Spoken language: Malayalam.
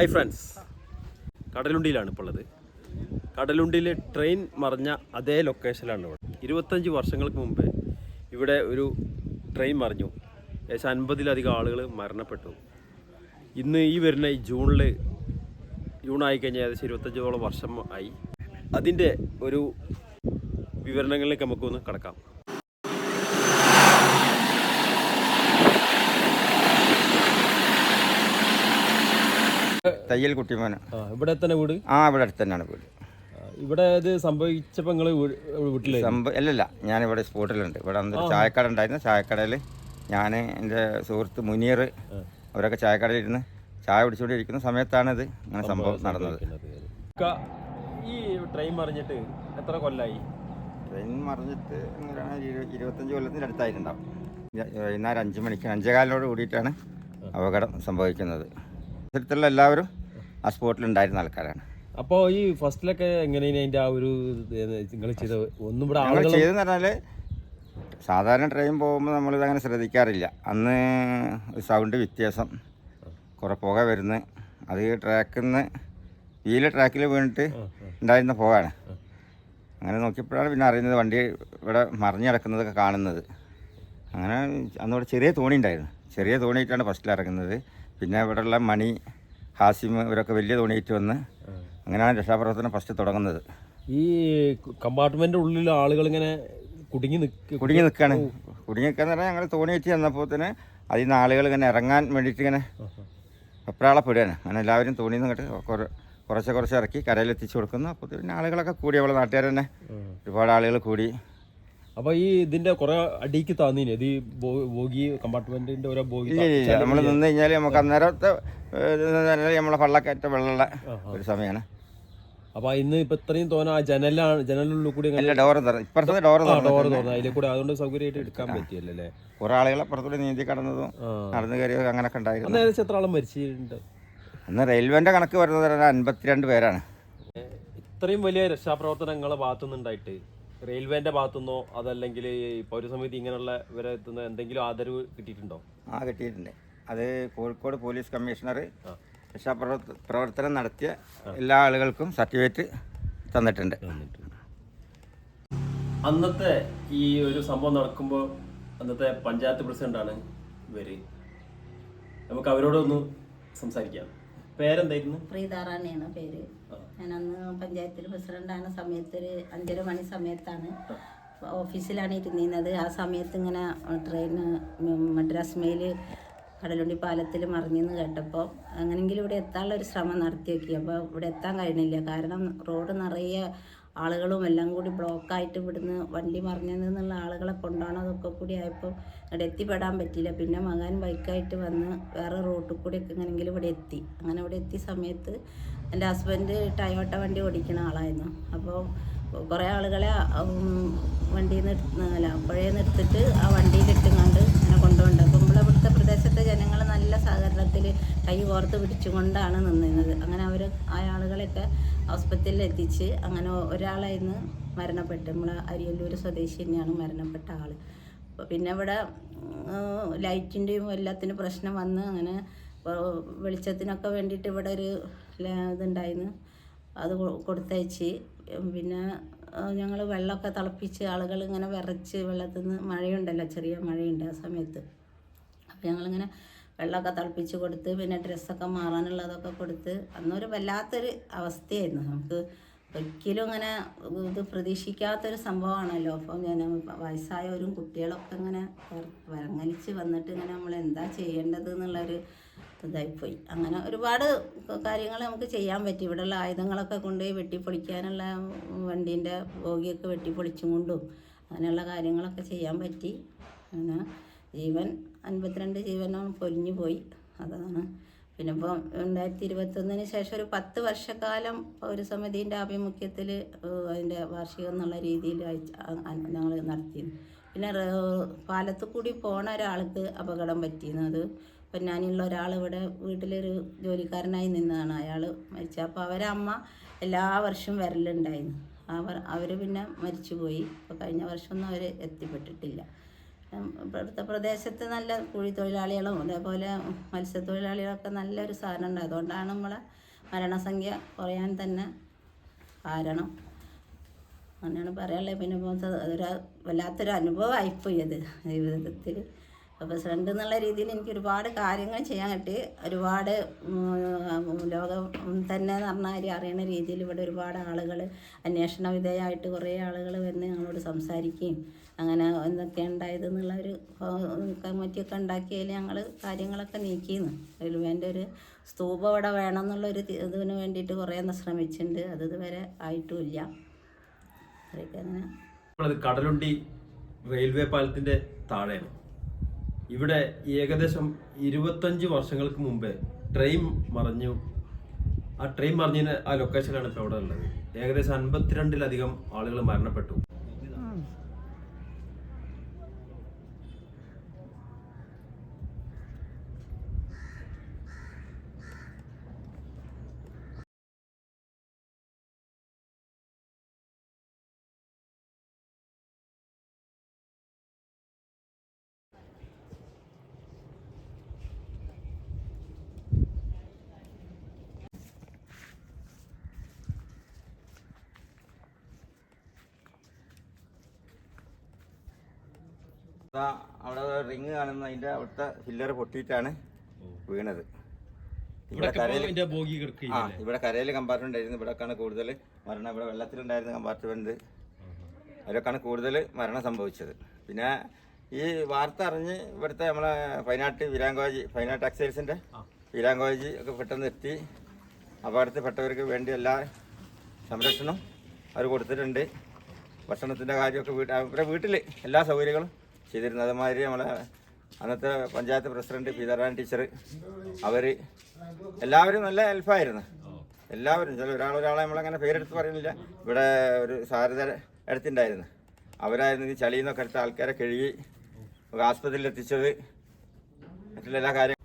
ഹൈ ഫ്രണ്ട്സ് കടലുണ്ടിയിലാണ് ഇപ്പോൾ ഉള്ളത്. കടലുണ്ടിയിൽ ട്രെയിൻ മറിഞ്ഞ അതേ ലൊക്കേഷനിലാണ് ഇവിടെ. ഇരുപത്തഞ്ച് വർഷങ്ങൾക്ക് മുമ്പ് ഇവിടെ ഒരു ട്രെയിൻ മറിഞ്ഞു. ഏകദേശം അൻപതിലധികം ആളുകൾ മരണപ്പെട്ടു. ഇന്ന് ഈ വരുന്ന ജൂണിൽ ജൂൺ ആയിക്കഴിഞ്ഞാൽ ഏകദേശം ഇരുപത്തഞ്ചോളം വർഷം ആയി. അതിന്റെ ഒരു വിവരണങ്ങളിലേക്ക് നമുക്കൊന്ന് കടക്കാം. തയ്യൽ കുട്ടിമാന. ആ ഇവിടെ തന്നെ വീട്? ആ ഇവിടെ അടുത്ത് തന്നെയാണ് വീട്. ഇവിടെ ഇത് സംഭവിച്ചപ്പോൾ നിങ്ങൾ വീട്ടിൽ സംഭവം അല്ലല്ല ഞാനിവിടെ സ്പോട്ടിലുണ്ട്. ഇവിടെ അന്നൊരു ചായക്കട ഉണ്ടായിരുന്നു. ചായക്കടയിൽ ഞാൻ എന്റെ സുഹൃത്ത് മുനീർ അവരൊക്കെ ചായക്കടയിൽ ചായക്കടയിലിരുന്ന് ചായ പിടിച്ചുകൊണ്ടിരിക്കുന്ന സമയത്താണ് ഇത് ഇങ്ങനെ സംഭവം നടന്നത്. ഈ ട്രെയിൻ മറിഞ്ഞിട്ട് എത്ര കൊല്ലായി? ട്രെയിൻ മറിഞ്ഞിട്ട് ഇരുപത്തഞ്ച് കൊല്ലത്തിന്റെ അടുത്തായിട്ടുണ്ടാവും. വൈകുന്നേരം അഞ്ച് മണിക്ക് അഞ്ചേകാലിനോട് കൂടിയിട്ടാണ് അപകടം സംഭവിക്കുന്നത്. ഇത്തരത്തിലുള്ള എല്ലാവരും ആ സ്പോട്ടിലുണ്ടായിരുന്ന ആൾക്കാരാണ്. അപ്പോൾ ഈ ഫസ്റ്റിലൊക്കെ എങ്ങനെയാണ് അതിന്റെ ആ ഒരു നിങ്ങൾ ചെയ്ത ഒന്നും ഇവിടെ ഞങ്ങൾ ആളുകൾ ചെയ്തെന്ന് പറഞ്ഞാൽ സാധാരണ ട്രെയിൻ പോകുമ്പോൾ നമ്മളിത് അങ്ങനെ ശ്രദ്ധിക്കാറില്ല. അന്ന് സൗണ്ട് വ്യത്യാസം. കുറേ പുക വരുന്നു. അത് ട്രാക്കിൽ നിന്ന് വീൽ ട്രാക്കിൽ വീണിട്ട് ഉണ്ടായിരുന്ന പുകയാണ്. അങ്ങനെ നോക്കിയപ്പോഴാണ് പിന്നെ അറിയുന്നത് വണ്ടി ഇവിടെ മറിഞ്ഞ് കിടക്കുന്നതൊക്കെ കാണുന്നത്. അങ്ങനെ അന്നിവിടെ ചെറിയ തോണി ഉണ്ടായിരുന്നു. ചെറിയ തോണിയിട്ടാണ് ഫസ്റ്റിൽ ഇറങ്ങുന്നത്. പിന്നെ ഇവിടെയുള്ള മണി ഹാസിം ഇവരൊക്കെ വലിയ തോണിയിട്ട് വന്ന് അങ്ങനെയാണ് രക്ഷാപ്രവർത്തനം ഫസ്റ്റ് തുടങ്ങുന്നത്. ഈ കമ്പാർട്ട്മെന്റ് ഉള്ളിൽ ആളുകൾ ഇങ്ങനെ കുടുങ്ങി നിൽക്കുക കുടുങ്ങി നിൽക്കുകയാണ് കുടുങ്ങി നിൽക്കാന്ന് പറഞ്ഞാൽ ഞങ്ങൾ തോണിയേറ്റ് വെച്ച് ചെന്നപ്പോൾ തന്നെ അതിൽ നിന്ന് ആളുകൾ ഇങ്ങനെ ഇറങ്ങാൻ വേണ്ടിയിട്ട് ഇങ്ങനെ വെപ്രാളപ്പെടുകയാണ്. അങ്ങനെ എല്ലാവരും തോണിയിൽ നിന്ന് ഇങ്ങോട്ട് കുറ- കുറച്ച് കുറച്ച് ഇറക്കി കരയിലെത്തിച്ച് കൊടുക്കുന്നു. അപ്പോൾ പിന്നെ ആളുകളൊക്കെ കൂടി അവളെ നാട്ടുകാർ തന്നെ ഒരുപാട് ആളുകൾ കൂടി അപ്പൊ ഈ ഇതിന്റെ കുറെ അടിക്ക് താന്നീന് ഇത് ബോഗി കമ്പാർട്ട്മെന്റിന്റെ ഓരോ ബോഗി നമ്മൾ നിന്ന് കഴിഞ്ഞാൽ നമുക്ക് അന്നേരത്തെ നമ്മളെ പള്ളക്കയറ്റ വെള്ളമുള്ള ഒരു സമയമാണ് അപ്പൊ ഇന്ന് ഇപ്പൊ ഇത്രയും തോന്നാ ജനലാണ് ജനലുള്ള കൂടി തുറ ഇപ്പുറത്തെ ഡോറ് ഡോർ തുറന്നു. കൂടെ അതുകൊണ്ട് സൗകര്യമായിട്ട് എടുക്കാൻ പറ്റിയല്ലേ കുറെ ആളുകളെ അപ്പുറത്തൂടെ നീന്തി കടന്നതും നടന്നു കയറിയതും അങ്ങനെയൊക്കെ ഉണ്ടായിരുന്നു. ഏകദേശം എത്ര ആളും മരിച്ചിട്ടുണ്ട്? അന്ന് റെയിൽവേന്റെ കണക്ക് വരുന്നത് അൻപത്തിരണ്ട് പേരാണ്. ഇത്രയും വലിയ രക്ഷാപ്രവർത്തനങ്ങളെ ഭാഗത്തുനിന്നുണ്ടായിട്ട് റെയിൽവേന്റെ ഭാഗത്തുനിന്നോ അതല്ലെങ്കിൽ ഈ പൗരസമിതി ഇങ്ങനെയുള്ള ഇവരെ എത്തുന്ന എന്തെങ്കിലും ആദരവ് കിട്ടിയിട്ടുണ്ടോ? ആ കിട്ടിയിട്ടുണ്ട്. അത് കോഴിക്കോട് പോലീസ് കമ്മീഷണർ രക്ഷാപ്രവർത്ത പ്രവർത്തനം നടത്തിയ എല്ലാ ആളുകൾക്കും സർട്ടിഫിക്കറ്റ് തന്നിട്ടുണ്ട്. അന്നത്തെ ഈ ഒരു സംഭവം നടക്കുമ്പോൾ അന്നത്തെ പഞ്ചായത്ത് പ്രസിഡന്റാണ് ഇവർ. നമുക്ക് അവരോടൊന്ന് സംസാരിക്കാം. പേരെന്തായിരുന്നു? പ്രീതാറാണിയാണ് പേര്. ഞാൻ അന്ന് പഞ്ചായത്തിൽ പ്രസിഡന്റാണ് സമയത്ത് ഒരു അഞ്ചര മണി സമയത്താണ് ഓഫീസിലാണ് ഇരുന്നിരുന്നത്. ആ സമയത്ത് ഇങ്ങനെ ട്രെയിന് മദ്രാസ് മെയിൽ കടലുണ്ടി പാലത്തിൽ മറിഞ്ഞെന്ന് കേട്ടപ്പോൾ അങ്ങനെങ്കിലും ഇവിടെ എത്താനുള്ള ഒരു ശ്രമം നടത്തി നോക്കി അപ്പോൾ ഇവിടെ എത്താൻ കഴിഞ്ഞില്ല. കാരണം റോഡ് നിറയെ ആളുകളും എല്ലാം കൂടി ബ്ലോക്കായിട്ട് ഇവിടുന്ന് വണ്ടി മറിഞ്ഞെന്നുള്ള ആളുകളെ കൊണ്ടാണ് അതൊക്കെ കൂടി ആയപ്പോൾ അവിടെ എത്തിപ്പെടാൻ പറ്റിയില്ല. പിന്നെ മകൻ ബൈക്കായിട്ട് വന്ന് വേറെ റോട്ടിൽ കൂടിയൊക്കെ എങ്ങനെങ്കിലും ഇവിടെ എത്തി. അങ്ങനെ ഇവിടെ എത്തിയ സമയത്ത് എന്റെ ഹസ്ബൻഡ് ടയോട്ട വണ്ടി ഓടിക്കുന്ന ആളായിരുന്നു. അപ്പോൾ കുറേ ആളുകളെ വണ്ടിയിൽ നിന്ന് അല്ല പുഴയിൽ നിന്ന് എടുത്തിട്ട് ആ വണ്ടിയിലിട്ടുകൊണ്ട് അങ്ങനെ കൊണ്ടുപോകേണ്ടത് അപ്പം ഇവിടുത്തെ പ്രദേശത്തെ ജനങ്ങൾ നല്ല സഹകരണത്തിൽ കൈ കോർത്ത് പിടിച്ചുകൊണ്ടാണ് നിന്നിരുന്നത്. അങ്ങനെ അവർ ആ ആളുകളെയൊക്കെ ഹോസ്പിറ്റലിൽ എത്തിച്ച് അങ്ങനെ ഒരാളായിരുന്നു മരണപ്പെട്ട്. നമ്മളെ അരിയല്ലൂർ സ്വദേശി തന്നെയാണ് മരണപ്പെട്ട ആൾ പിന്നെ ഇവിടെ ലൈറ്റിന്റെയും എല്ലാത്തിനും പ്രശ്നം വന്ന് അങ്ങനെ വെളിച്ചത്തിനൊക്കെ വേണ്ടിയിട്ട് ഇവിടെ ഒരു ഇതുണ്ടായിരുന്നു അത് കൊടുത്തയച്ച്. പിന്നെ ഞങ്ങൾ വെള്ളമൊക്കെ തിളപ്പിച്ച് ആളുകൾ ഇങ്ങനെ വിറച്ച് വെള്ളത്തിൽ നിന്ന് മഴയുണ്ടല്ലോ ചെറിയ മഴയുണ്ട് ആ സമയത്ത്. അപ്പോൾ ഞങ്ങളിങ്ങനെ വെള്ളമൊക്കെ തിളപ്പിച്ച് കൊടുത്ത് പിന്നെ ഡ്രസ്സൊക്കെ മാറാനുള്ളതൊക്കെ കൊടുത്ത്. അന്നൊരു വല്ലാത്തൊരു അവസ്ഥയായിരുന്നു. നമുക്ക് ഒരിക്കലും അങ്ങനെ ഇത് പ്രതീക്ഷിക്കാത്തൊരു സംഭവമാണല്ലോ. അപ്പം ഞാൻ വയസ്സായവരും കുട്ടികളൊക്കെ ഇങ്ങനെ വര- വരങ്ങലിച്ച് വന്നിട്ട് ഇങ്ങനെ നമ്മൾ എന്താ ചെയ്യേണ്ടത് എന്നുള്ളൊരു ഇതായിപ്പോയി. അങ്ങനെ ഒരുപാട് കാര്യങ്ങൾ നമുക്ക് ചെയ്യാൻ പറ്റി. ഇവിടെയുള്ള ആയുധങ്ങളൊക്കെ കൊണ്ടുപോയി വെട്ടിപ്പൊളിക്കാനുള്ള വണ്ടീന്റെ ബോഗിയൊക്കെ വെട്ടിപ്പൊളിച്ചും കൊണ്ടും അങ്ങനെയുള്ള കാര്യങ്ങളൊക്കെ ചെയ്യാൻ പറ്റി. അങ്ങനെ ജീവൻ അൻപത്തിരണ്ട് ജീവനാണ് പൊലിഞ്ഞു പോയി. അതാണ്. പിന്നെ ഇപ്പോൾ രണ്ടായിരത്തി ഇരുപത്തൊന്നിന് ശേഷം ഒരു പത്ത് വർഷക്കാലം പൗരസമിതിന്റെ ആഭിമുഖ്യത്തിൽ അതിന്റെ വാർഷികം എന്നുള്ള രീതിയിൽ ഞങ്ങൾ നടത്തി പിന്നെ പാലത്ത് കൂടി പോണ ഒരാൾക്ക് അപകടം പറ്റിയിരുന്നു. അത് പൊന്നാനിയുള്ള ഒരാൾ ഇവിടെ വീട്ടിലൊരു ജോലിക്കാരനായി നിന്നതാണ്. അയാൾ മരിച്ച അപ്പോൾ അവരമ്മ എല്ലാ വർഷവും വരലുണ്ടായിരുന്നു. അവർ അവർ പിന്നെ മരിച്ചുപോയി. അപ്പോൾ കഴിഞ്ഞ വർഷമൊന്നും അവർ എത്തിപ്പെട്ടിട്ടില്ല. ഇവിടുത്തെ പ്രദേശത്ത് നല്ല കുഴി തൊഴിലാളികളും അതേപോലെ മത്സ്യത്തൊഴിലാളികളൊക്കെ നല്ലൊരു സാധനം ഉണ്ട്. അതുകൊണ്ടാണ് നമ്മളെ മരണസംഖ്യ കുറയാൻ തന്നെ കാരണം. അങ്ങനെയാണ് പറയാനുള്ളത്. പിന്നെ അതൊരു വല്ലാത്തൊരു അനുഭവമായിപ്പോയി അത് ജീവിതത്തിൽ. ഫ്രണ്ട് എന്നുള്ള രീതിയിൽ എനിക്ക് ഒരുപാട് കാര്യങ്ങൾ ചെയ്യാൻ കിട്ടി ഒരുപാട് ലോകം തന്നെ എന്ന് പറഞ്ഞാൽ അറിയണ രീതിയിൽ ഇവിടെ ഒരുപാട് ആളുകൾ അന്വേഷണ വിധേയമായിട്ട് കുറേ ആളുകൾ വന്ന് ഞങ്ങളോട് സംസാരിക്കുകയും അങ്ങനെ എന്തൊക്കെ ഉണ്ടായത് എന്നുള്ള ഒരു കമ്മിറ്റിയൊക്കെ ഉണ്ടാക്കിയതിൽ ഞങ്ങൾ കാര്യങ്ങളൊക്കെ നീക്കിയിരുന്നു റെയിൽവേന്റെ ഒരു സ്തൂപം ഇവിടെ വേണം എന്നുള്ളൊരു ഇതിന് വേണ്ടിയിട്ട് കുറേ ഒന്ന് ശ്രമിച്ചിട്ടുണ്ട് അത് ഇതുവരെ ആയിട്ടുമില്ല. അങ്ങനെ. കടലുണ്ടി റെയിൽവേ പാലത്തിന്റെ താഴെയാണ്. ഇവിടെ ഏകദേശം ഇരുപത്തഞ്ച് വർഷങ്ങൾക്ക് മുമ്പേ ട്രെയിൻ മറിഞ്ഞു. ആ ട്രെയിൻ മറിഞ്ഞതിന് ആ ലൊക്കേഷനാണ് ഇപ്പോൾ അവിടെ ഉള്ളത്. ഏകദേശം അൻപത്തിരണ്ടിലധികം ആളുകൾ മരണപ്പെട്ടു. അവിടെ റിങ് കാണുന്ന അതിന്റെ അവിടുത്തെ ഫില്ലർ പൊട്ടിയിട്ടാണ് വീണത്. ഇവിടെ ആ ഇവിടെ കരയിൽ കമ്പാർട്ട്മെന്റ് ആയിരുന്നു ഇവിടെക്കാണ് കൂടുതൽ മരണം. ഇവിടെ വെള്ളത്തിലുണ്ടായിരുന്ന കമ്പാർട്ട്മെന്റ് അതിലൊക്കെയാണ് കൂടുതൽ മരണം സംഭവിച്ചത്. പിന്നെ ഈ വാർത്ത അറിഞ്ഞ് ഇവിടുത്തെ നമ്മളെ ഫൈനാട്ട് വീരാങ്കോജി ഫൈനാട്ട് എക്സൈസിന്റെ വീരാങ്കോജി ഒക്കെ പെട്ടെന്ന് എത്തി. അപകടത്തിൽപ്പെട്ടവർക്ക് വേണ്ടി എല്ലാ സംരക്ഷണവും അവർ കൊടുത്തിട്ടുണ്ട്. ഭക്ഷണത്തിന്റെ കാര്യമൊക്കെ വീട്ട് അവരുടെ വീട്ടിൽ എല്ലാ സൗകര്യങ്ങളും ചെയ്തിരുന്നു അതുമാതിരി നമ്മളെ അന്നത്തെ പഞ്ചായത്ത് പ്രസിഡന്റ് പീതാറാൻ ടീച്ചർ അവർ എല്ലാവരും നല്ല ഹെൽപ്പായിരുന്നു. എല്ലാവരും ചില ഒരാൾ ഒരാളെ നമ്മളങ്ങനെ പേരെടുത്ത് പറയുന്നില്ല. ഇവിടെ ഒരു സാരത എടുത്തിണ്ടായിരുന്നു. അവരായിരുന്നു ഈ ചളിയിൽ നിന്നൊക്കെ എടുത്ത ആൾക്കാരെ കഴുകി ആസ്പത്രിയിൽ എത്തിച്ചത് മറ്റുള്ള എല്ലാ കാര്യങ്ങളും